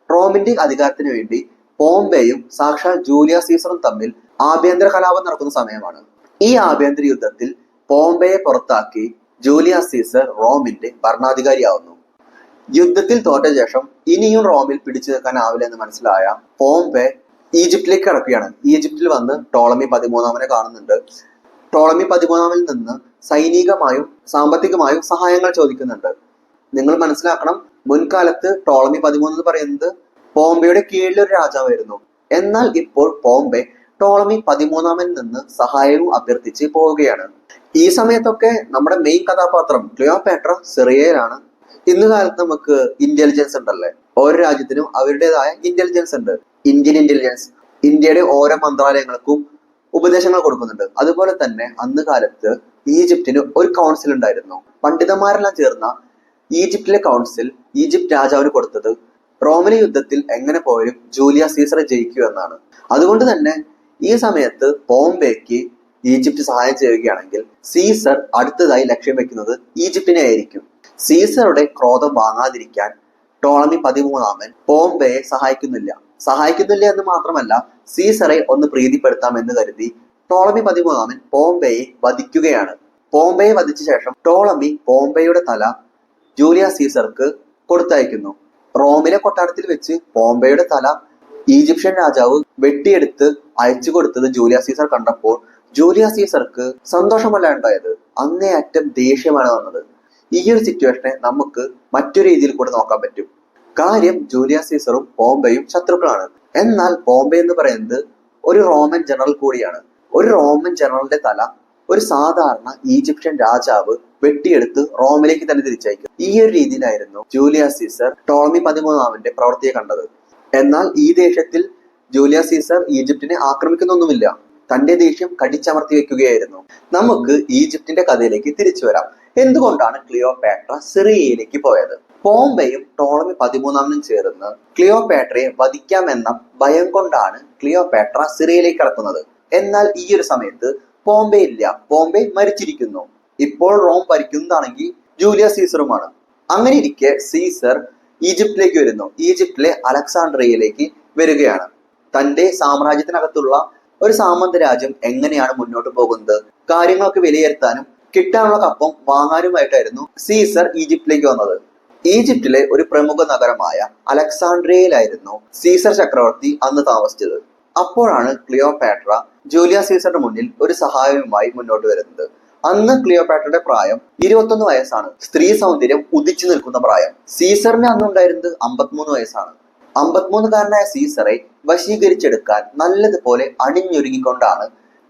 റോമിന്റെ അധികാരത്തിന് വേണ്ടി പോംബെയും സാക്ഷാൽ ജൂലിയ സീസറും തമ്മിൽ ആഭ്യന്തര കലാപം നടക്കുന്ന സമയമാണ്. ഈ ആഭ്യന്തര യുദ്ധത്തിൽ പോംബെയെ പുറത്താക്കി ജൂലിയ സീസർ റോമിന്റെ ഭരണാധികാരിയാവുന്നു. യുദ്ധത്തിൽ തോറ്റ ശേഷം ഇനിയും റോമിൽ പിടിച്ചു നിൽക്കാനാവില്ല എന്ന് മനസ്സിലായ പോംബെ ഈജിപ്തിലേക്ക് കിടക്കുകയാണ്. ഈജിപ്തിൽ വന്ന് ടോളമി പതിമൂന്നാമനെ കാണുന്നുണ്ട്. ടോളമി പതിമൂന്നാമിൽ നിന്ന് സൈനികമായും സാമ്പത്തികമായും സഹായങ്ങൾ ചോദിക്കുന്നുണ്ട്. നിങ്ങൾ മനസ്സിലാക്കണം മുൻകാലത്ത് ടോളമി പതിമൂന്ന് എന്ന് പറയുന്നത് പോംബെയുടെ കീഴിലൊരു രാജാവായിരുന്നു. എന്നാൽ ഇപ്പോൾ പോംബെ ടോളമി പതിമൂന്നാമൻ നിന്ന് സഹായവും അഭ്യർത്ഥിച്ച് പോവുകയാണ്. ഈ സമയത്തൊക്കെ നമ്മുടെ മെയിൻ കഥാപാത്രം ക്ലിയോപാട്ര സിറിയയിലാണ്. ഇന്ന് കാലത്ത് നമുക്ക് ഇന്റലിജൻസ് ഉണ്ടല്ലേ? ഓരോ രാജ്യത്തിനും അവരുടേതായ ഇന്റലിജൻസ് ഉണ്ട്. ഇന്ത്യൻ ഇന്റലിജൻസ് ഇന്ത്യയുടെ ഓരോ മന്ത്രാലയങ്ങൾക്കും ഉപദേശങ്ങൾ കൊടുക്കുന്നുണ്ട്. അതുപോലെ തന്നെ അന്ന് കാലത്ത് ഈജിപ്തിന് ഒരു കൗൺസിൽ ഉണ്ടായിരുന്നു. പണ്ഡിതന്മാരെല്ലാം ചേർന്ന ഈജിപ്തിലെ കൗൺസിൽ ഈജിപ്ത് രാജാവിന് കൊടുത്തത് റോമിലെ യുദ്ധത്തിൽ എങ്ങനെ പോയാലും ജൂലിയ സീസറെ ജയിക്കൂ എന്നാണ് അതുകൊണ്ട് തന്നെ ഈ സമയത്ത് ബോംബെക്ക് ഈജിപ്റ്റ് സഹായം ചെയ്യുകയാണെങ്കിൽ സീസർ അടുത്തതായി ലക്ഷ്യം വെക്കുന്നത് ഈജിപ്തിനെ ആയിരിക്കും. സീസറുടെ ക്രോധം വാങ്ങാതിരിക്കാൻ ടോളമി പതിമൂന്നാമൻ ബോംബെയെ സഹായിക്കുന്നില്ല. സഹായിക്കുന്നില്ല എന്ന് മാത്രമല്ല സീസറെ ഒന്ന് പ്രീതിപ്പെടുത്താം എന്ന് കരുതി ടോളമി പതിമൂന്നാമൻ ബോംബെയെ വധിക്കുകയാണ്. ബോംബെയെ വധിച്ച ശേഷം ടോളമി ബോംബെയുടെ തല ജൂലിയ സീസർക്ക് കൊടുത്തയക്കുന്നു. റോമിലെ കൊട്ടാരത്തിൽ വെച്ച് ബോംബെയുടെ തല ഈജിപ്ഷ്യൻ രാജാവ് വെട്ടിയെടുത്ത് അയച്ചു കൊടുത്തത് ജൂലിയ സീസർ കണ്ടപ്പോൾ ജൂലിയ സീസർക്ക് സന്തോഷമല്ല ഉണ്ടായത്. അങ്ങേയറ്റം ദേഷ്യമാണ് വന്നത്. ഈ ഒരു സിറ്റുവേഷനെ നമുക്ക് മറ്റൊരു രീതിയിൽ കൂടെ നോക്കാൻ പറ്റും. കാര്യം ജൂലിയ സീസറും ബോംബെയും ശത്രുക്കളാണ്. എന്നാൽ ബോംബെ എന്ന് പറയുന്നത് ഒരു റോമൻ ജനറൽ കൂടിയാണ്. ഒരു റോമൻ ജനറലിന്റെ തല ഒരു സാധാരണ ഈജിപ്ഷ്യൻ രാജാവ് വെട്ടിയെടുത്ത് റോമിലേക്ക് തന്നെ തിരിച്ചയക്കും. ഈ ഒരു രീതിയിലായിരുന്നു ജൂലിയസ് സീസർ ടോളമി പതിമൂന്നാമന്റെ പ്രവൃത്തിയെ കണ്ടത്. എന്നാൽ ഈ ദേഷ്യത്തിൽ ജൂലിയ സീസർ ഈജിപ്തിനെ ആക്രമിക്കുന്നൊന്നുമില്ല. തന്റെ ദേഷ്യം കടിച്ചമർത്തി വെക്കുകയായിരുന്നു. നമുക്ക് ഈജിപ്തിന്റെ കഥയിലേക്ക് തിരിച്ചു വരാം. എന്തുകൊണ്ടാണ് ക്ലിയോപാട്ര സിറിയയിലേക്ക് പോയത്? പോംബെയും ടോളമി പതിമൂന്നാമനും ചേർന്ന് ക്ലിയോപാട്രയെ വധിക്കാമെന്ന ഭയം കൊണ്ടാണ് ക്ലിയോപാട്ര സിറിയയിലേക്ക് കടക്കുന്നത്. എന്നാൽ ഈ ഒരു സമയത്ത് പോംബെ ഇല്ല. പോംബെ മരിച്ചിരിക്കുന്നു. ഇപ്പോൾ റോം ഭരിക്കുന്നതാണെങ്കിൽ ജൂലിയ സീസറുമാണ്. അങ്ങനെ ഇരിക്കെ സീസർ ഈജിപ്തിലേക്ക് വരുന്നു. ഈജിപ്തിലെ അലക്സാണ്ട്രിയയിലേക്ക് വരികയാണ്. തന്റെ സാമ്രാജ്യത്തിനകത്തുള്ള ഒരു സാമന്ത രാജ്യം എങ്ങനെയാണ് മുന്നോട്ട് പോകുന്നത്? കാര്യങ്ങളൊക്കെ വിലയിരുത്താനും കിട്ടാനുള്ള കപ്പം വാങ്ങാനുമായിട്ടായിരുന്നു സീസർ ഈജിപ്തിലേക്ക് വന്നത്. ഈജിപ്തിലെ ഒരു പ്രമുഖ നഗരമായ അലക്സാണ്ട്രിയയിലായിരുന്നു സീസർ ചക്രവർത്തി അന്ന് താമസിച്ചത്. അപ്പോഴാണ് ക്ലിയോപാട്ര ജൂലിയ സീസറിന് മുന്നിൽ ഒരു സഹായവുമായി മുന്നോട്ട് വരുന്നത്. അന്ന് ക്ലിയോപാട്രയുടെ പ്രായം ഇരുപത്തൊന്ന് വയസ്സാണ്. സ്ത്രീ സൗന്ദര്യം ഉദിച്ചു നിൽക്കുന്ന പ്രായം. സീസറിന് അന്ന് ഉണ്ടായിരുന്നത് അമ്പത്തിമൂന്ന് വയസ്സാണ്. അമ്പത്തിമൂന്നുകാരനായ സീസറെ വശീകരിച്ചെടുക്കാൻ നല്ലതുപോലെ അണിഞ്ഞൊരുങ്ങിക്കൊണ്ടാണ്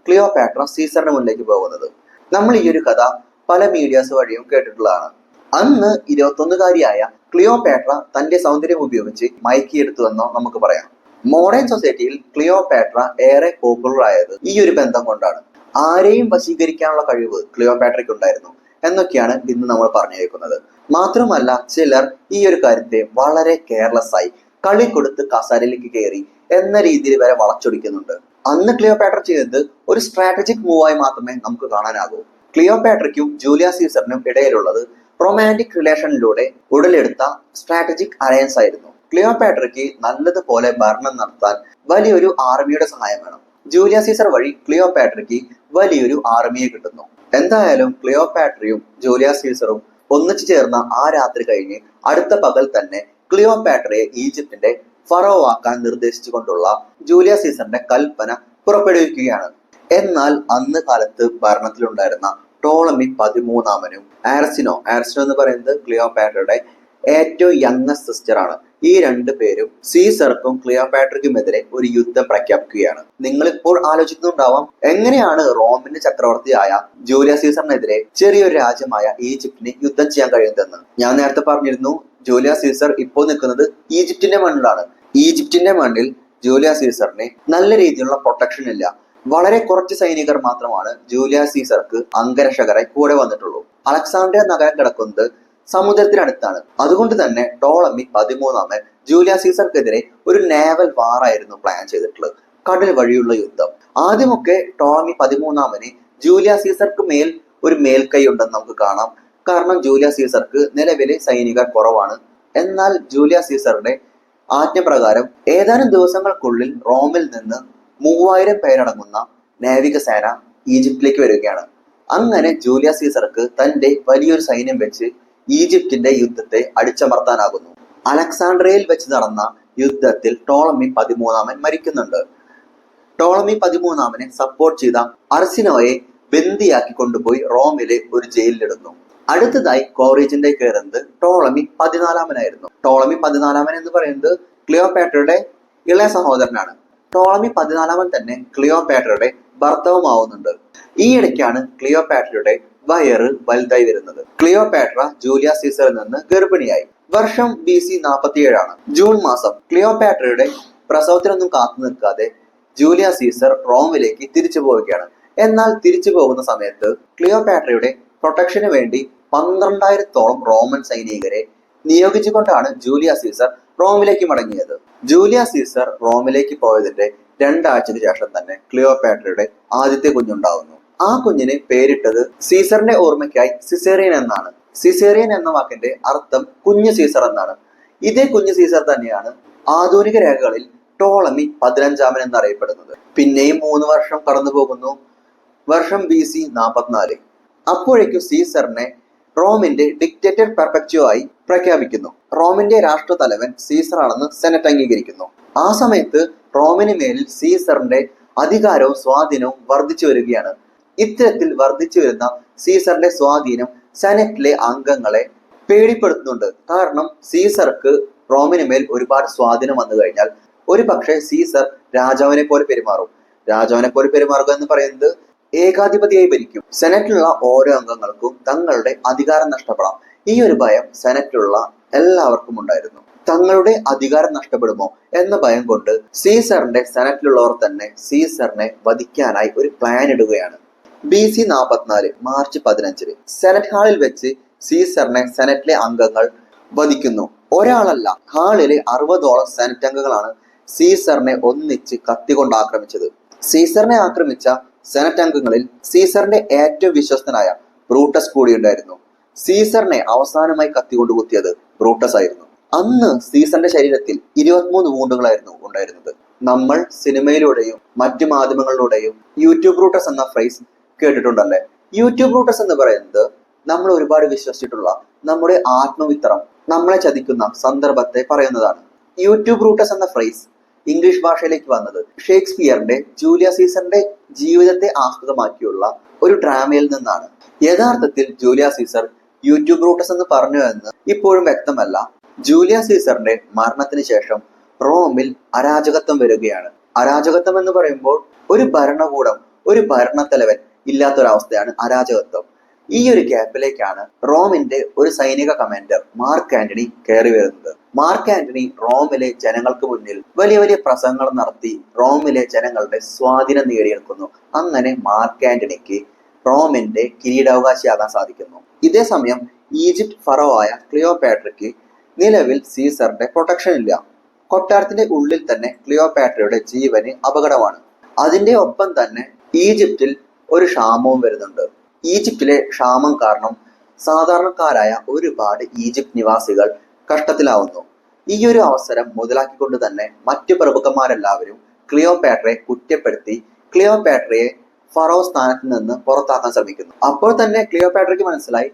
ക്ലിയോപാട്ര സീസറിന് മുന്നിലേക്ക് പോകുന്നത്. നമ്മൾ ഈ ഒരു കഥ പല മീഡിയാസ് വഴിയും കേട്ടിട്ടുള്ളതാണ്. അന്ന് ഇരുപത്തൊന്നുകാരിയായ ക്ലിയോപാട്ര തന്റെ സൗന്ദര്യം ഉപയോഗിച്ച് മയക്കിയെടുത്തുവെന്നോ നമുക്ക് പറയാം. മോഡേൺ സൊസൈറ്റിയിൽ ക്ലിയോപാട്ര ഏറെ പോപ്പുലർ ആയത് ഈ ഒരു ബന്ധം കൊണ്ടാണ്. ആരെയും വശീകരിക്കാനുള്ള കഴിവ് ക്ലിയോപാട്രയ്ക്ക് ഉണ്ടായിരുന്നു. എന്നൊക്കെയാണ് ഇന്ന് നമ്മൾ പറഞ്ഞു കേൾക്കുന്നത് മാത്രമല്ല ചിലർ ഈ ഒരു കാര്യത്തെ വളരെ കെയർലെസ് ആയി കളി കൊടുത്ത് കസാരയിലേക്ക് കയറി എന്ന രീതിയിൽ വരെ വളച്ചൊടിക്കുന്നുണ്ട്. അന്ന് ക്ലിയോപാട്ര ചെയ്തത് ഒരു സ്ട്രാറ്റജിക് മൂവായി മാത്രമേ നമുക്ക് കാണാനാകൂ. ക്ലിയോപാട്രയ്ക്കും ജൂലിയ സീസറിനും ഇടയിലുള്ളത് റൊമാന്റിക് റിലേഷനിലൂടെ ഉടലെടുത്ത സ്ട്രാറ്റജിക് അലയൻസ് ആയിരുന്നു. ക്ലിയോപാട്രയ്ക്ക് നല്ലതുപോലെ ഭരണം നടത്താൻ വലിയൊരു ആർമിയുടെ സഹായം വേണം. ജൂലിയ സീസർ വഴി ക്ലിയോപാട്രയ്ക്ക് വലിയൊരു ആർമിയെ കിട്ടുന്നു. എന്തായാലും ക്ലിയോപാട്രിയും ജൂലിയ സീസറും ഒന്നിച്ചു ചേർന്ന ആ രാത്രി കഴിഞ്ഞ് അടുത്ത പകൽ തന്നെ ക്ലിയോപാട്രയെ ഈജിപ്തിന്റെ ഫറോ ആക്കാൻ നിർദ്ദേശിച്ചുകൊണ്ടുള്ള ജൂലിയ സീസറിന്റെ കൽപ്പന പുറപ്പെടുവിക്കുകയാണ്. എന്നാൽ അന്ന് കാലത്ത് ഭരണത്തിലുണ്ടായിരുന്ന ടോളമി പതിമൂന്നാമനും ആർസിനോ ആർസിനോ എന്ന് പറയുന്നത് ക്ലിയോപാട്രയുടെ ഏറ്റവും യങ്ങസ്റ്റ് സിസ്റ്റർ ആണ്. ഈ രണ്ടു പേരും സീസർക്കും ക്ലിയോപാട്രയ്ക്കുമെതിരെ ഒരു യുദ്ധം പ്രഖ്യാപിക്കുകയാണ്. നിങ്ങൾ ഇപ്പോൾ ആലോചിക്കുന്നുണ്ടാവാം എങ്ങനെയാണ് റോമിന്റെ ചക്രവർത്തിയായ ജൂലിയ സീസറിനെതിരെ ചെറിയൊരു രാജ്യമായ ഈജിപ്തിന് യുദ്ധം ചെയ്യാൻ കഴിയുന്നതെന്ന്? ഞാൻ നേരത്തെ പറഞ്ഞിരുന്നു ജൂലിയ സീസർ ഇപ്പോൾ നിൽക്കുന്നത് ഈജിപ്തിന്റെ മണ്ണിലാണ്. ഈജിപ്തിന്റെ മണ്ണിൽ ജൂലിയ സീസറിന് നല്ല രീതിയിലുള്ള പ്രൊട്ടക്ഷൻ ഇല്ല. വളരെ കുറച്ച് സൈനികർ മാത്രമാണ് ജൂലിയ സീസർക്ക് അംഗരക്ഷകരായി കൂടെ വന്നിട്ടുള്ളൂ. അലക്സാണ്ട്രിയ നഗരം കിടക്കുന്നത് സമുദ്രത്തിനടുത്താണ്. അതുകൊണ്ട് തന്നെ ടോളമി പതിമൂന്നാമൻ ജൂലിയ സീസർക്കെതിരെ ഒരു നേവൽ വാറായിരുന്നു പ്ലാൻ ചെയ്തിട്ടുള്ളത്. കടൽ വഴിയുള്ള യുദ്ധം. ആദ്യമൊക്കെ ടോളമി പതിമൂന്നാമന് ജൂലിയ സീസർക്ക് മേൽ ഒരു മേൽക്കൈ ഉണ്ടെന്ന് നമുക്ക് കാണാം. കാരണം ജൂലിയ സീസർക്ക് നിലവിലെ സൈനികർ കുറവാണ്. എന്നാൽ ജൂലിയ സീസറുടെ ആജ്ഞപ്രകാരം ഏതാനും ദിവസങ്ങൾക്കുള്ളിൽ റോമിൽ നിന്ന് മൂവായിരം പേരടങ്ങുന്ന നാവികസേന ഈജിപ്തിലേക്ക് വരികയാണ്. അങ്ങനെ ജൂലിയ സീസർക്ക് തന്റെ വലിയൊരു സൈന്യം വെച്ച് ഈജിപ്തിന്റെ യുദ്ധത്തെ അടിച്ചമർത്താനാകുന്നു. അലക്സാണ്ട്രയിൽ വെച്ച് നടന്ന യുദ്ധത്തിൽ ടോളമി പതിമൂന്നാമൻ മരിക്കുന്നുണ്ട്. ടോളമി പതിമൂന്നാമനെ സപ്പോർട്ട് ചെയ്ത അർസിനോയെ ബന്ദിയാക്കി കൊണ്ടുപോയി റോമിലെ ഒരു ജയിലിലിടുന്നു. അടുത്തതായി കോറേജിന്റെ കയറുന്നത് ടോളമി പതിനാലാമനായിരുന്നു. ടോളമി പതിനാലാമൻ എന്ന് പറയുന്നത് ക്ലിയോപാട്രയുടെ ഇളയ സഹോദരനാണ്. ടോളമി പതിനാലാമൻ തന്നെ ക്ലിയോപാട്രയുടെ ഭർത്താവുമാവുന്നുണ്ട്. ഈ ഇടയ്ക്കാണ് ക്ലിയോപാട്രയുടെ വയറ് വലുതായി വരുന്നത്. ക്ലിയോപാട്ര ജൂലിയ സീസറിൽ നിന്ന് ഗർഭിണിയായി. വർഷം ബി സി നാൽപ്പത്തിയേഴാണ് ജൂൺ മാസം ക്ലിയോപാട്രയുടെ പ്രസവത്തിനൊന്നും കാത്തു നിൽക്കാതെ ജൂലിയ സീസർ റോമിലേക്ക് തിരിച്ചു പോവുകയാണ്. എന്നാൽ തിരിച്ചു പോകുന്ന സമയത്ത് ക്ലിയോപാട്രയുടെ പ്രൊട്ടക്ഷന് വേണ്ടി പന്ത്രണ്ടായിരത്തോളം റോമൻ സൈനികരെ നിയോഗിച്ചുകൊണ്ടാണ് ജൂലിയ സീസർ റോമിലേക്ക് മടങ്ങിയത്. ജൂലിയ സീസർ റോമിലേക്ക് പോയതിന്റെ രണ്ടാഴ്ചയ്ക്ക് ശേഷം തന്നെ ക്ലിയോപാട്രയുടെ ആദ്യത്തെ കുഞ്ഞുണ്ടാവുന്നു. ആ കുഞ്ഞിന് പേരിട്ടത് സീസറിന്റെ ഓർമ്മയ്ക്കായി സിസേറിയൻ എന്നാണ്. സിസേറിയൻ എന്ന വാക്കിന്റെ അർത്ഥം കുഞ്ഞു സീസർ എന്നാണ്. ഇതേ കുഞ്ഞു സീസർ തന്നെയാണ് ആധുനിക രേഖകളിൽ ടോളമി പതിനഞ്ചാമൻ എന്നറിയപ്പെടുന്നത്. പിന്നെയും മൂന്ന് വർഷം കടന്നു പോകുന്നു. വർഷം ബി സി നാൽപ്പത്തിനാല് അപ്പോഴേക്കും സീസറിനെ റോമിന്റെ ഡിക്റ്റേറ്റർ പെർപെക്ച്വോ ആയി പ്രഖ്യാപിക്കുന്നു. റോമിന്റെ രാഷ്ട്രതലവൻ സീസറാണെന്ന് സെനറ്റ് അംഗീകരിക്കുന്നു. ആ സമയത്ത് റോമിന് മേലിൽ സീസറിന്റെ അധികാരവും സ്വാധീനവും വർദ്ധിച്ചു വരികയാണ്. ഇത്തരത്തിൽ വർദ്ധിച്ചു വരുന്ന സീസറിന്റെ സ്വാധീനം സെനറ്റിലെ അംഗങ്ങളെ പേടിപ്പെടുത്തുന്നുണ്ട്. കാരണം സീസർക്ക് റോമിന് മേൽ ഒരുപാട് സ്വാധീനം വന്നു കഴിഞ്ഞാൽ ഒരു പക്ഷേ സീസർ രാജാവിനെ പോലെ പെരുമാറും. രാജാവിനെ പോലെ പെരുമാറുക എന്ന് പറയുന്നത് ഏകാധിപതിയായി ഭരിക്കും. സെനറ്റിലുള്ള ഓരോ അംഗങ്ങൾക്കും തങ്ങളുടെ അധികാരം നഷ്ടപ്പെടാം. ഈ ഒരു ഭയം സെനറ്റിലുള്ള എല്ലാവർക്കും ഉണ്ടായിരുന്നു. തങ്ങളുടെ അധികാരം നഷ്ടപ്പെടുമോ എന്ന ഭയം കൊണ്ട് സീസറിന്റെ സെനറ്റിലുള്ളവർ തന്നെ സീസറിനെ വധിക്കാനായി ഒരു പ്ലാൻ ഇടുകയാണ്. ബി സി നാൽപ്പത്തിനാല് മാർച്ച് പതിനഞ്ചിന്. സെനറ്റ് ഹാളിൽ വെച്ച് സീസറിനെ സെനറ്റിലെ അംഗങ്ങൾ വധിക്കുന്നു. ഒരാളല്ല ഹാളിലെ അറുപതോളം സെനറ്റ് അംഗങ്ങളാണ് സീസറിനെ ഒന്നിച്ച് കത്തികൊണ്ട് ആക്രമിച്ചത് സീസറിനെ ആക്രമിച്ച സെനറ്റ് അംഗങ്ങളിൽ സീസറിന്റെ ഏറ്റവും വിശ്വസ്തനായ ബ്രൂട്ടസ് കൂടിയുണ്ടായിരുന്നു സീസറിനെ അവസാനമായി കത്തികൊണ്ട് കുത്തിയത് ബ്രൂട്ടസ് ആയിരുന്നു. അന്ന് സീസറിന്റെ ശരീരത്തിൽ ഇരുപത്തിമൂന്ന് വൂണ്ടുകളായിരുന്നു ഉണ്ടായിരുന്നത്. നമ്മൾ സിനിമയിലൂടെയും മറ്റു മാധ്യമങ്ങളിലൂടെയും യൂട്യൂബ് റൂട്ടസ് എന്ന ഫ്രൈസ് കേട്ടിട്ടുണ്ടല്ലേ? യൂട്യൂബ് റൂട്ടസ് എന്ന് പറയുന്നത് നമ്മൾ ഒരുപാട് വിശ്വസിച്ചിട്ടുള്ള നമ്മുടെ ആത്മവിത്രം നമ്മളെ ചതിക്കുന്ന സന്ദർഭത്തെ പറയുന്നതാണ്. യൂട്യൂബ് റൂട്ടസ് എന്ന ഫ്രേസ് ഇംഗ്ലീഷ് ഭാഷയിലേക്ക് വന്നത് ഷേക്സ്പിയറിന്റെ ജൂലിയ സീസറിന്റെ ജീവിതത്തെ ആസ്പദമാക്കിയുള്ള ഒരു ഡ്രാമയിൽ നിന്നാണ്. യഥാർത്ഥത്തിൽ ജൂലിയ സീസർ യൂട്യൂബ് റൂട്ടസ് എന്ന് പറഞ്ഞു എന്ന് ഇപ്പോഴും വ്യക്തമല്ല. ജൂലിയ സീസറിന്റെ മരണത്തിന് ശേഷം റോമിൽ അരാജകത്വം വരികയാണ്. അരാജകത്വം എന്ന് പറയുമ്പോൾ ഒരു ഭരണകൂടം ഒരു ഭരണത്തലവൻ ഇല്ലാത്തൊരവസ്ഥയാണ് അരാജകത്വം. ഈ ഒരു ഗ്യാപ്പിലേക്കാണ് റോമിന്റെ ഒരു സൈനിക കമാൻഡർ മാർക്ക് ആന്റണി കയറി വരുന്നത്. മാർക്ക് ആന്റണി റോമിലെ ജനങ്ങൾക്ക് മുന്നിൽ വലിയ വലിയ പ്രസംഗങ്ങൾ നടത്തി റോമിലെ ജനങ്ങളുടെ സ്വാധീനം നേടിയെടുക്കുന്നു. അങ്ങനെ മാർക്ക് ആന്റണിക്ക് റോമിന്റെ കിരീടാവകാശിയാകാൻ സാധിക്കുന്നു. ഇതേ സമയം ഈജിപ്ത് ഫറോവായ ക്ലിയോപാട്രയ്ക്ക് നിലവിൽ സീസറിന്റെ പ്രൊട്ടക്ഷൻ ഇല്ല. കൊട്ടാരത്തിന്റെ ഉള്ളിൽ തന്നെ ക്ലിയോപാട്രയുടെ ജീവന് അപകടമാണ്. അതിന്റെ ഒപ്പം തന്നെ ഈജിപ്തിൽ ഒരു ക്ഷാമവും വരുന്നുണ്ട്. ഈജിപ്തിലെ ക്ഷാമം കാരണം സാധാരണക്കാരായ ഒരുപാട് ഈജിപ്ത് നിവാസികൾ കഷ്ടത്തിലാവുന്നു. ഈ ഒരു അവസരം മുതലാക്കിക്കൊണ്ട് തന്നെ മറ്റു പ്രമുഖന്മാരെല്ലാവരും ക്ലിയോപാട്രയെ കുറ്റപ്പെടുത്തി ക്ലിയോപാട്രയെ ഫറോ സ്ഥാനത്ത് നിന്ന് പുറത്താക്കാൻ ശ്രമിക്കുന്നു. അപ്പോൾ തന്നെ ക്ലിയോപാട്രയ്ക്ക് മനസ്സിലായി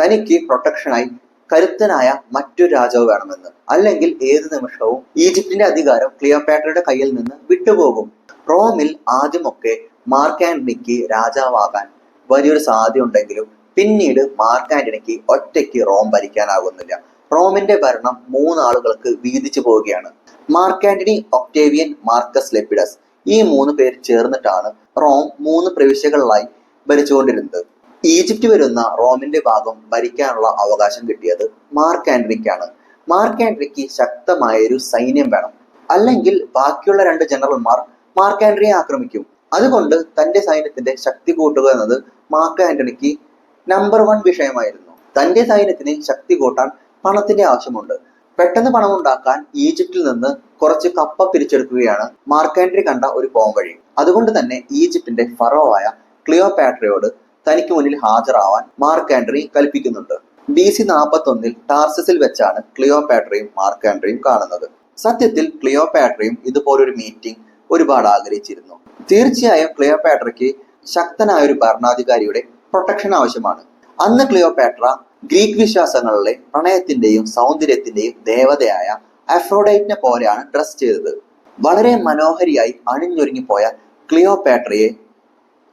തനിക്ക് പ്രൊട്ടക്ഷനായി കരുത്തനായ മറ്റൊരു രാജാവ് വേണമെന്ന്. അല്ലെങ്കിൽ ഏത് നിമിഷവും ഈജിപ്തിന്റെ അധികാരം ക്ലിയോപാട്രയുടെ കയ്യിൽ നിന്ന് വിട്ടുപോകും. റോമിൽ ആദ്യമൊക്കെ മാർക്ക് ആന്റണിക്ക് രാജാവാകാൻ വലിയൊരു സാധ്യത ഉണ്ടെങ്കിലും പിന്നീട് മാർക്ക് ആന്റണിക്ക് ഒറ്റയ്ക്ക് റോം ഭരിക്കാനാകുന്നില്ല. റോമിന്റെ ഭരണം മൂന്നാളുകൾക്ക് വീതിച്ചു പോവുകയാണ്. Mark Antony Octavian Marcus Lepidus ഈ മൂന്ന് പേർ ചേർന്നിട്ടാണ് റോം മൂന്ന് പ്രവിശ്യകളിലായി ഭരിച്ചുകൊണ്ടിരുന്നത്. ഈജിപ്റ്റ് വരുന്ന റോമിന്റെ ഭാഗം ഭരിക്കാനുള്ള അവകാശം കിട്ടിയത് മാർക്ക് ആന്റണിക്കാണ്. മാർക്ക് ആന്റണിക്ക് ശക്തമായ ഒരു സൈന്യം വേണം. അല്ലെങ്കിൽ ബാക്കിയുള്ള രണ്ട് ജനറൽമാർ മാർക്ക് ആന്റണിയെ ആക്രമിക്കും. അതുകൊണ്ട് തന്റെ സൈന്യത്തിന്റെ ശക്തി കൂട്ടുക എന്നത് മാർക്ക് ആന്റണിക്ക് നമ്പർ വൺ വിഷയമായിരുന്നു. തന്റെ സൈന്യത്തിന് ശക്തി കൂട്ടാൻ പണത്തിന്റെ ആവശ്യമുണ്ട്. പെട്ടെന്ന് പണം ഉണ്ടാക്കാൻ ഈജിപ്തിൽ നിന്ന് കുറച്ച് കപ്പ പിരിച്ചെടുക്കുകയാണ് മാർക്ക് ആൻഡ്രി കണ്ട ഒരു പോംവഴി അതുകൊണ്ട് തന്നെ ഈജിപ്തിന്റെ ഫറോവായ ക്ലിയോപാട്രയോട് തനിക്ക് മുന്നിൽ ഹാജരാവാൻ മാർക്ക് ആൻഡ്രി കൽപ്പിക്കുന്നുണ്ട്. ബി സി നാൽപ്പത്തി ഒന്നിൽ ടാർസസിൽ വെച്ചാണ് ക്ലിയോപാട്രയും മാർക്ക് ആന്റണിയും കാണുന്നത്. സത്യത്തിൽ ക്ലിയോപാട്രയും ഇതുപോലൊരു മീറ്റിംഗ് ഒരുപാട് ആഗ്രഹിച്ചിരുന്നു. തീർച്ചയായും ക്ലിയോപാട്രയ്ക്ക് ശക്തനായ ഒരു ഭരണാധികാരിയുടെ പ്രൊട്ടക്ഷൻ ആവശ്യമാണ്. അന്ന് ക്ലിയോപാട്ര ഗ്രീക്ക് വിശ്വാസങ്ങളിലെ പ്രണയത്തിന്റെയും സൗന്ദര്യത്തിന്റെയും ദേവതയായ അഫ്രോഡൈറ്റിനെ പോലെയാണ് ഡ്രസ് ചെയ്തത്. വളരെ മനോഹരിയായി അണിഞ്ഞൊരുങ്ങിപ്പോയ ക്ലിയോപാട്രയെ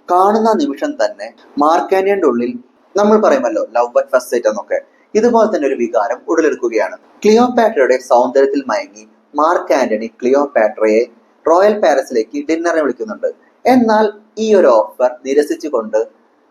കാണുന്ന നിമിഷം തന്നെ മാർക്കാനിയന്റെ ഉള്ളിൽ നമ്മൾ പറയുമല്ലോ ലവ് ബറ്റ് ഫസ്റ്റ് സൈറ്റ് എന്നൊക്കെ. ഇതുപോലെ തന്നെ ഒരു വികാരം ഉടലെടുക്കുകയാണ്. ക്ലിയോപാട്രയുടെ സൗന്ദര്യത്തിൽ മയങ്ങി മാർക്ക് ആന്റണി ക്ലിയോപാട്രയെ റോയൽ പാലസിലേക്ക് ഡിന്നറിന് വിളിക്കുന്നുണ്ട്. എന്നാൽ ഈ ഒരു ഓഫർ നിരസിച്ചുകൊണ്ട്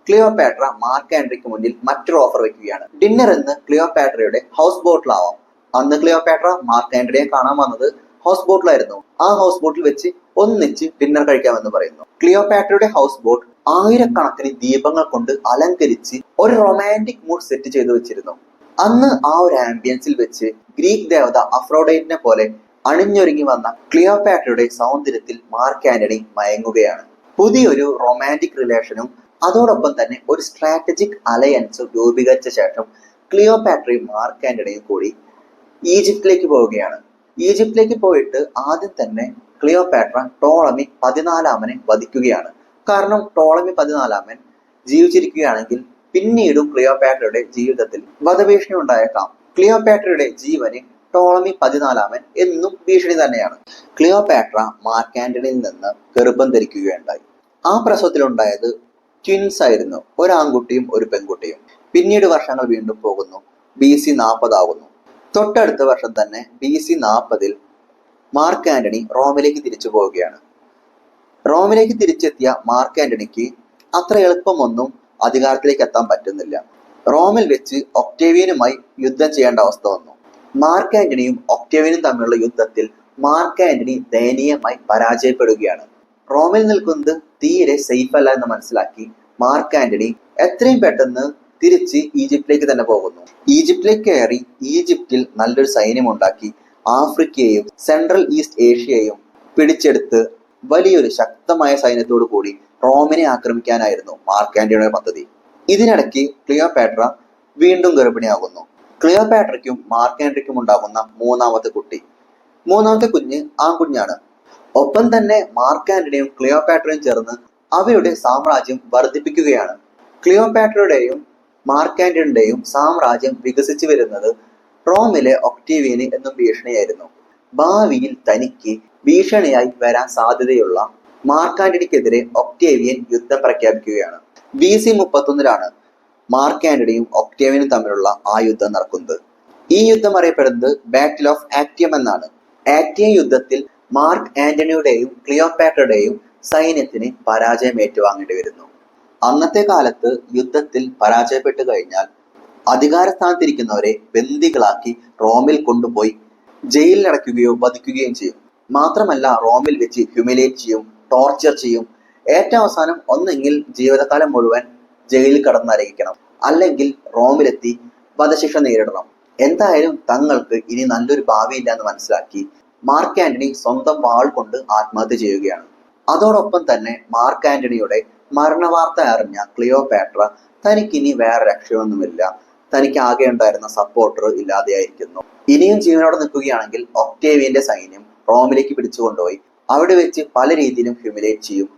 ക്ലിയോപാട്ര മാർക്ക് ആൻഡ്രിക്ക് മുന്നിൽ മറ്റൊരു ഓഫർ വെക്കുകയാണ്. ഡിന്നർ എന്ന് ക്ലിയോപാട്രയുടെ ഹൗസ് ബോട്ടിലാവാം അന്ന് ക്ലിയോപാട്ര മാർക്ക് ആൻഡ്രിയെ കാണാൻ വന്നത് ഹൗസ് ബോട്ടിലായിരുന്നു ആ ഹൗസ് ബോട്ടിൽ വെച്ച് ഒന്നിച്ച് ഡിന്നർ കഴിക്കാമെന്ന് പറയുന്നു. ക്ലിയോപാട്രയുടെ ഹൗസ് ബോട്ട് ആയിരക്കണക്കിന് ദീപങ്ങൾ കൊണ്ട് അലങ്കരിച്ച് ഒരു റൊമാന്റിക് മൂഡ് സെറ്റ് ചെയ്തു വെച്ചിരുന്നു. അന്ന് ആ ഒരു ആംബിയൻസിൽ വെച്ച് ഗ്രീക്ക് ദേവത അഫ്രോഡൈറ്റിനെ പോലെ അണിഞ്ഞൊരുങ്ങി വന്ന ക്ലിയോപാട്രയുടെ സൗന്ദര്യത്തിൽ മാർക്ക് ആന്റണി മയങ്ങുകയാണ്. പുതിയൊരു റൊമാന്റിക് റിലേഷനും അതോടൊപ്പം തന്നെ ഒരു സ്ട്രാറ്റജിക് അലയൻസും രൂപീകരിച്ച ശേഷം ക്ലിയോപാട്രയും മാർക്ക് ആന്റണിയും കൂടി ഈജിപ്തിലേക്ക് പോവുകയാണ്. ഈജിപ്തിലേക്ക് പോയിട്ട് ആദ്യം തന്നെ ക്ലിയോപാട്ര ടോളമി പതിനാലാമനെ വധിക്കുകയാണ്. കാരണം ടോളമി പതിനാലാമൻ ജീവിച്ചിരിക്കുകയാണെങ്കിൽ പിന്നീടും ക്ലിയോപാട്രയുടെ ജീവിതത്തിൽ വധഭീഷണി ഉണ്ടായേക്കാം. ക്ലിയോപാട്രയുടെ ജീവന് ടോളമി പതിനാലാമൻ എന്നും ഭീഷണി തന്നെയാണ്. ക്ലിയോപാട്ര മാർക്ക് ആന്റണിയിൽ നിന്ന് ഗർഭം ധരിക്കുകയുണ്ടായി. ആ പ്രസവത്തിലുണ്ടായത് ട്വിൻസ് ആയിരുന്നു. ഒരു ആൺകുട്ടിയും ഒരു പെൺകുട്ടിയും. പിന്നീട് വർഷങ്ങൾ വീണ്ടും പോകുന്നു. ബി സി നാൽപ്പതാകുന്നു തൊട്ടടുത്ത വർഷം തന്നെ ബി സി നാൽപ്പതിൽ മാർക്ക് ആന്റണി റോമിലേക്ക് തിരിച്ചു പോവുകയാണ്. റോമിലേക്ക് തിരിച്ചെത്തിയ മാർക്ക് ആന്റണിക്ക് അത്ര എളുപ്പമൊന്നും അധികാരത്തിലേക്ക് എത്താൻ പറ്റുന്നില്ല. റോമിൽ വെച്ച് ഒക്ടേവിയനുമായി യുദ്ധം ചെയ്യേണ്ട അവസ്ഥ വന്നു. മാർക്ക് ആന്റണിയും ഒക്ടേവിയനും തമ്മിലുള്ള യുദ്ധത്തിൽ മാർക്ക് ആന്റണി ദയനീയമായി പരാജയപ്പെടുകയാണ്. റോമിൽ നിൽക്കുന്നത് തീരെ സേഫ് അല്ല എന്ന് മനസ്സിലാക്കി മാർക്ക് ആന്റണി എത്രയും പെട്ടെന്ന് തിരിച്ച് ഈജിപ്തിലേക്ക് തന്നെ പോകുന്നു. ഈജിപ്തിലേക്ക് കയറി ഈജിപ്തിൽ നല്ലൊരു സൈന്യം ഉണ്ടാക്കി ആഫ്രിക്കയെയും സെൻട്രൽ ഈസ്റ്റ് ഏഷ്യയെയും പിടിച്ചെടുത്ത് വലിയൊരു ശക്തമായ സൈന്യത്തോടു കൂടി റോമിനെ ആക്രമിക്കാനായിരുന്നു മാർക്ക് ആന്റണിയുടെ പദ്ധതി. ഇതിനിടയ്ക്ക് ക്ലിയോപാട്ര വീണ്ടും ഗർഭിണിയാകുന്നു. ക്ലിയോപാട്രയ്ക്കും മാർക്ക് ആൻഡ്രിക്കും ഉണ്ടാകുന്ന മൂന്നാമത്തെ കുട്ടി. മൂന്നാമത്തെ കുഞ്ഞ് ആൺകുഞ്ഞാണ്. ഒപ്പം തന്നെ മാർക്ക് ആന്റണിയും ക്ലിയോപാട്രയും ചേർന്ന് അവയുടെ സാമ്രാജ്യം വർദ്ധിപ്പിക്കുകയാണ്. ക്ലിയോപാട്രയുടെയും മാർക്ക് ആന്റണിയുടെയും സാമ്രാജ്യം വികസിച്ചു വരുന്നത് റോമിലെ ഒക്ടീവിയന് എന്നും ഭീഷണിയായിരുന്നു. ഭാവിയിൽ തനിക്ക് ഭീഷണിയായി വരാൻ സാധ്യതയുള്ള മാർക്കാൻഡിനിക്കെതിരെ ഒക്ടേവിയൻ യുദ്ധം പ്രഖ്യാപിക്കുകയാണ്. ബി സി മുപ്പത്തൊന്നിലാണ് മാർക്ക് ആന്റണിയും ഒക്ടേവിനും തമ്മിലുള്ള ആ യുദ്ധം നടക്കുന്നത്. ഈ യുദ്ധം അറിയപ്പെടുന്നത് ബാറ്റിൽ ഓഫ് ആക്റ്റിയം എന്നാണ്. ആക്റ്റിയ യുദ്ധത്തിൽ മാർക്ക് ആന്റണിയുടെയും ക്ലിയോപാട്രയുടെയും സൈന്യത്തിന് പരാജയം ഏറ്റുവാങ്ങേണ്ടി വരുന്നു. അന്നത്തെ കാലത്ത് യുദ്ധത്തിൽ പരാജയപ്പെട്ടു കഴിഞ്ഞാൽ അധികാരസ്ഥാനത്തിരിക്കുന്നവരെ ബന്ദികളാക്കി റോമിൽ കൊണ്ടുപോയി ജയിലിൽ അടയ്ക്കുകയോ വധിക്കുകയും ചെയ്യും. മാത്രമല്ല റോമിൽ വെച്ച് ഹ്യൂമിലേറ്റ് ചെയ്യും ടോർച്ചർ ചെയ്യും. ഏറ്റവും അവസാനം ഒന്നെങ്കിൽ ജീവിതകാലം മുഴുവൻ ജയിലിൽ കടന്നരയിക്കണം അല്ലെങ്കിൽ റോമിലെത്തി വധശിക്ഷ നേരിടണം. എന്തായാലും തങ്ങൾക്ക് ഇനി നല്ലൊരു ഭാവിയില്ല എന്ന് മനസ്സിലാക്കി മാർക്ക് ആന്റണി സ്വന്തം വാൾ കൊണ്ട് ആത്മഹത്യ ചെയ്യുകയാണ്. അതോടൊപ്പം തന്നെ മാർക്ക് ആന്റണിയുടെ മരണവാർത്ത അറിഞ്ഞ ക്ലിയോപാട്ര തനിക്കിനി വേറെ രക്ഷയൊന്നുമില്ല. തനിക്ക് ആകെ ഉണ്ടായിരുന്ന സപ്പോർട്ടർ ഇല്ലാതെയായിരിക്കുന്നു. ഇനിയും ജീവനോടെ നിൽക്കുകയാണെങ്കിൽ ഒക്ടേവിയന്റെ സൈന്യം റോമിലേക്ക് പിടിച്ചുകൊണ്ടുപോയി. അവിടെ വെച്ച് പല രീതിയിലും ഹ്യൂമിലേറ്റ് ചെയ്യും.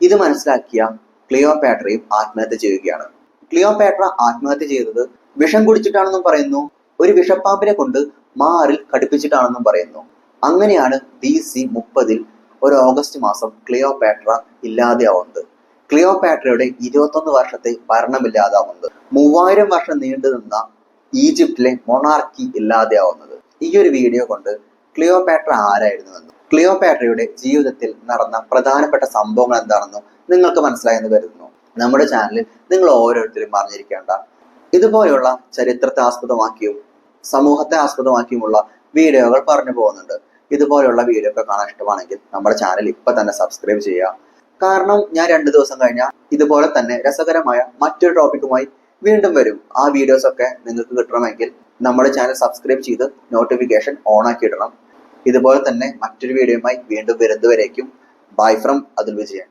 ഇത് മനസ്സിലാക്കിയ ക്ലിയോപാട്രയും ആത്മഹത്യ ചെയ്യുകയാണ്. ക്ലിയോപാട്ര ആത്മഹത്യ ചെയ്തത് വിഷം കുടിച്ചിട്ടാണെന്നും പറയുന്നു. ഒരു വിഷപ്പാമ്പിനെ കൊണ്ട് മാറിൽ കടുപ്പിച്ചിട്ടാണെന്നും പറയുന്നു. അങ്ങനെയാണ് ബി സി മുപ്പതിൽ ഒരു ഓഗസ്റ്റ് മാസം ക്ലിയോപാട്ര ഇല്ലാതെയാവുന്നത്. ക്ലിയോപാട്രയുടെ ഇരുപത്തൊന്ന് വർഷത്തെ ഭരണമില്ലാതാവുന്നത്. മൂവായിരം വർഷം നീണ്ടു നിന്ന ഈജിപ്തിലെ മൊണാർക്കി ഇല്ലാതെയാവുന്നത്. ഈ ഒരു വീഡിയോ കൊണ്ട് ക്ലിയോപാട്ര ആരായിരുന്നുവെന്നും ക്ലിയോപാട്രയുടെ ജീവിതത്തിൽ നടന്ന പ്രധാനപ്പെട്ട സംഭവങ്ങൾ എന്താണെന്നും നിങ്ങൾക്ക് മനസ്സിലായെന്ന് കരുതുന്നു. നമ്മുടെ ചാനലിൽ നിങ്ങൾ ഓരോരുത്തരും അറിഞ്ഞിരിക്കേണ്ട. ഇതുപോലെയുള്ള ചരിത്രത്തെ ആസ്പദമാക്കിയും സമൂഹത്തെ ആസ്പദമാക്കിയുമുള്ള വീഡിയോകൾ പറഞ്ഞു പോകുന്നുണ്ട്. ഇതുപോലെയുള്ള വീഡിയോ ഒക്കെ കാണാൻ ഇഷ്ടമാണെങ്കിൽ നമ്മുടെ ചാനൽ ഇപ്പൊ തന്നെ സബ്സ്ക്രൈബ് ചെയ്യുക. കാരണം ഞാൻ രണ്ടു ദിവസം കഴിഞ്ഞാൽ ഇതുപോലെ തന്നെ രസകരമായ മറ്റൊരു ടോപ്പിക്കുമായി വീണ്ടും വരും. ആ വീഡിയോസ് ഒക്കെ നിങ്ങൾക്ക് കിട്ടണമെങ്കിൽ നമ്മുടെ ചാനൽ സബ്സ്ക്രൈബ് ചെയ്ത് നോട്ടിഫിക്കേഷൻ ഓൺ ആക്കി ഇടണം. ഇതുപോലെ തന്നെ മറ്റൊരു വീഡിയോയുമായി വീണ്ടും വരുന്നതുവരേക്കും. Bye from Athul Vijayan